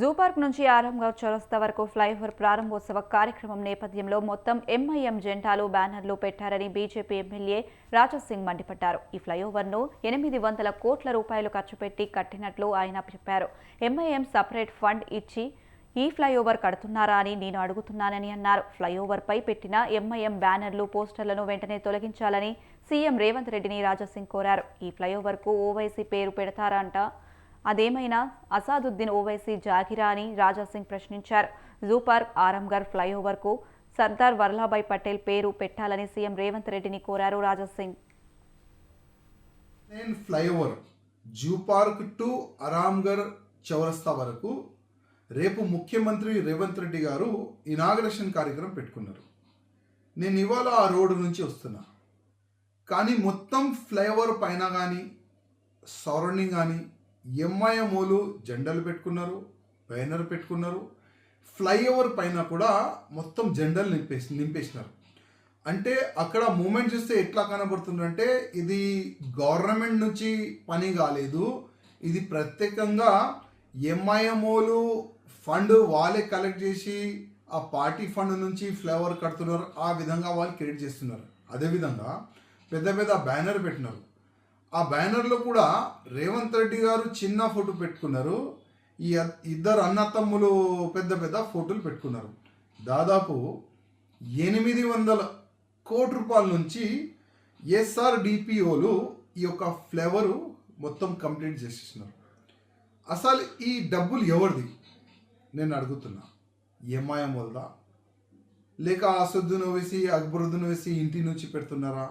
Zoo park నుంచి ఆరంగర్ చౌరస్తా వరకు ఫ్లైఓవర్ ప్రారంభోత్సవ కార్యక్రమం నేపథ్యంలో మొత్తం ఎంఐఎం జెండాలు బ్యానర్లు పెట్టారని బీజేపీ ఎమ్మెల్యే రాజాసింగ్ మండిపడ్డారు. ఈ ఫ్లైఓవర్ను ఎనిమిది వందల కోట్ల రూపాయలు ఖర్చు పెట్టి కట్టినట్లు ఆయన చెప్పారు. ఎంఐఎం సపరేట్ ఫండ్ ఇచ్చి ఈ ఫ్లైఓవర్ కడుతున్నారా అని నేను అడుగుతున్నానని అన్నారు. ఫ్లైఓవర్పై పెట్టిన ఎంఐఎం బ్యానర్లు పోస్టర్లను వెంటనే తొలగించాలని సీఎం రేవంత్ రెడ్డిని రాజాసింగ్ కోరారు. ఈ ఫ్లైఓవర్కు ఓవైసీ పేరు పెడతారంట అదేమైనా అసాదుద్దీన్ ఓవైసీ జాగిరా అని రాజాసింగ్ ప్రశ్నించారు. జూ పార్క్ ఆరంగర్ ఫ్లైఓవర్కు సర్దార్ వల్లభాయ్ పటేల్ పేరు పెట్టాలని సీఎం రేవంత్ రెడ్డిని కోరారు Raja Singh flyover zoo park to Aramghar చౌరస్తా వరకు రేపు ముఖ్యమంత్రి రేవంత్ రెడ్డి గారు ఇనాగరేషన్ కార్యక్రమం పెట్టుకున్నారు. నేను ఇవాళ ఆ రోడ్డు నుంచి వస్తున్నా. కానీ మొత్తం ఫ్లైఓవర్ పైన కానీ సరౌండింగ్ కానీ ఎంఐఎంఓలు జెండాలు పెట్టుకున్నారు బ్యానర్ పెట్టుకున్నారు. ఫ్లైఓవర్ పైన కూడా మొత్తం జెండాలు నింపేసి నింపేసినారు. అంటే అక్కడ మూమెంట్ చూస్తే ఎట్లా కనబడుతుందంటే ఇది గవర్నమెంట్ నుంచి పని కాలేదు. ఇది ప్రత్యేకంగా ఎంఐఎంఓలు ఫండ్ వాళ్ళే కలెక్ట్ చేసి ఆ పార్టీ ఫండ్ నుంచి ఫ్లేవర్ కడుతున్నారు. ఆ విధంగా వాళ్ళు క్రెడిట్ చేస్తున్నారు. అదేవిధంగా పెద్ద పెద్ద బ్యానర్ పెట్టినారు. ఆ బ్యానర్లో కూడా రేవంత్ రెడ్డి గారు చిన్న ఫోటో పెట్టుకున్నారు. ఈ ఇద్దరు అన్నతమ్ములు పెద్ద పెద్ద ఫోటోలు పెట్టుకున్నారు. దాదాపు ఎనిమిది వందల కోటి రూపాయల నుంచి ఎస్ఆర్డిపిఓలు ఈ యొక్క ఫ్లేవరు మొత్తం కంప్లీట్ చేసేసినారు. అసలు ఈ డబ్బులు ఎవరిది? నేను అడుగుతున్నా. ఎంఐఎం వల్ల లేక అసదును వేసి అక్బరుద్దును వేసి ఇంటి నుంచి పెడుతున్నారా?